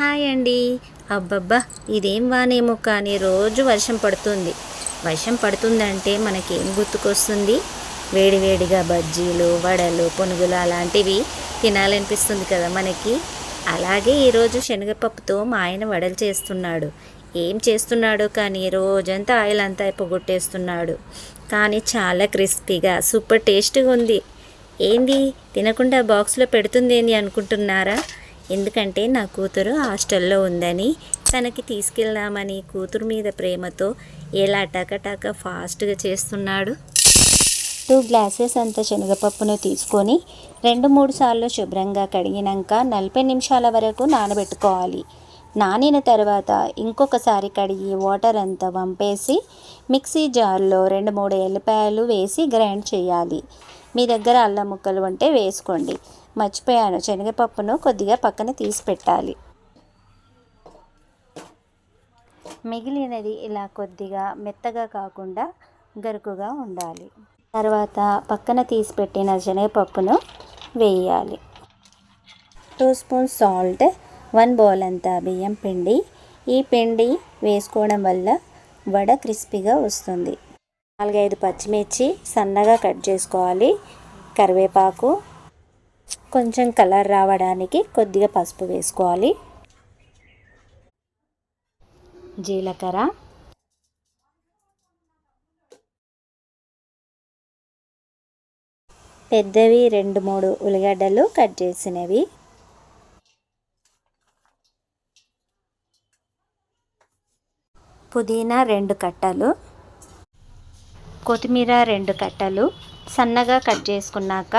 Hi అండి. అబ్బబ్బా ఇదేం వానేమో కానీ రోజు వర్షం పడుతుంది. వర్షం పడుతుందంటే మనకేం గుర్తుకొస్తుంది? వేడివేడిగా బజ్జీలు వడలు పునుగులు అలాంటివి తినాలనిపిస్తుంది కదా మనకి. అలాగే ఈరోజు శనగపప్పుతో మా ఆయన వడలు చేస్తున్నాడు. ఏం చేస్తున్నాడో కానీ రోజంతా ఆయిల్ అంతా పొగొట్టేస్తున్నాడు. కానీ చాలా క్రిస్పీగా సూపర్ టేస్ట్గా ఉంది. ఏంది తినకుండా బాక్స్లో పెడుతుందేంది అనుకుంటున్నారా? ఎందుకంటే నా కూతురు హాస్టల్లో ఉందని తనకి తీసుకెళ్దామని కూతురు మీద ప్రేమతో ఎలా టకటక ఫాస్ట్గా చేస్తున్నాడు. టూ గ్లాసెస్ అంత శనగపప్పును తీసుకొని రెండు మూడు సార్లు శుభ్రంగా కడిగినాక నలభై నిమిషాల వరకు నానబెట్టుకోవాలి. నానిన తర్వాత ఇంకొకసారి కడిగి వాటర్ అంతా వంపేసి మిక్సీ జార్లో రెండు మూడు ఎల్లిపాయలు వేసి గ్రైండ్ చేయాలి. మీ దగ్గర అల్లం ముక్కలు ఉంటే వేసుకోండి. మర్చిపోయాను. శనగపప్పును కొద్దిగా పక్కన తీసి పెట్టాలి. మిగిలినది ఇలా కొద్దిగా మెత్తగా కాకుండా గరుకుగా ఉండాలి. తర్వాత పక్కన తీసి పెట్టిన శనగపప్పును వేయాలి. Two spoon salt one bowl అంతా బియ్యం పిండి. ఈ పిండి వేసుకోవడం వల్ల వడ క్రిస్పీగా వస్తుంది. నాలుగైదు పచ్చిమిర్చి సన్నగా కట్ చేసుకోవాలి. కరివేపాకు కొంచెం కలర్ రావడానికి కొద్దిగా పసుపు వేసుకోవాలి. జీలకర్ర. పెద్దవి రెండు మూడు ఉల్లిగడ్డలు కట్ చేసినవి. పుదీనా రెండు కట్టలు. కొత్తిమీర రెండు కట్టలు. సన్నగా కట్ చేసుకున్నాక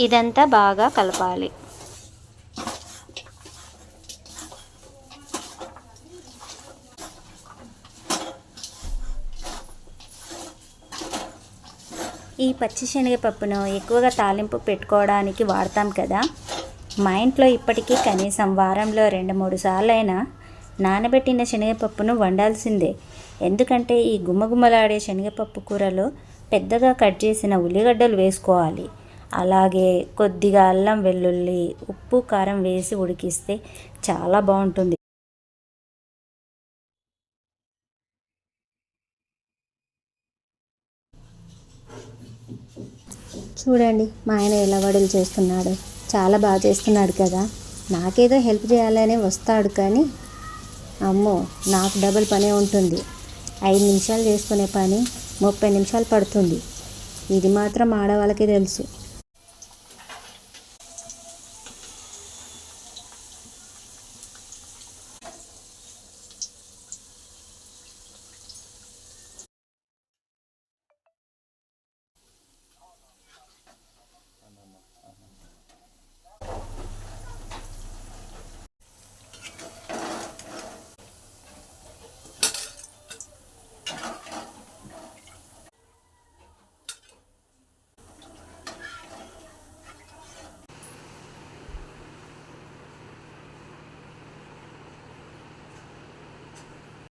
ఇదంతా బాగా కలపాలి. ఈ పచ్చి శనగపప్పును ఎక్కువగా తాలింపు పెట్టుకోవడానికి వాడతాం కదా. మా ఇంట్లో ఇప్పటికీ కనీసం వారంలో రెండు మూడు సార్లు అయినా నానబెట్టిన శనగపప్పును వండాల్సిందే. ఎందుకంటే ఈ గుమ్మగుమ్మలాడే శనగపప్పు కూరలో పెద్దగా కట్ చేసిన ఉల్లిగడ్డలు వేసుకోవాలి. అలాగే కొద్దిగా అల్లం వెల్లుల్లి ఉప్పు కారం వేసి ఉడికిస్తే చాలా బాగుంటుంది. చూడండి మా ఆయన ఎలా వడలు చేస్తున్నాడు. చాలా బాగా చేస్తున్నాడు కదా. నాకేదో హెల్ప్ చేయాలనే వస్తాడు కానీ అమ్మో నాకు డబుల్ పనే ఉంటుంది. ఐదు నిమిషాలు చేసుకునే పని ముప్పై నిమిషాలు పడుతుంది. ఇది మాత్రం ఆడవాళ్ళకే తెలుసు.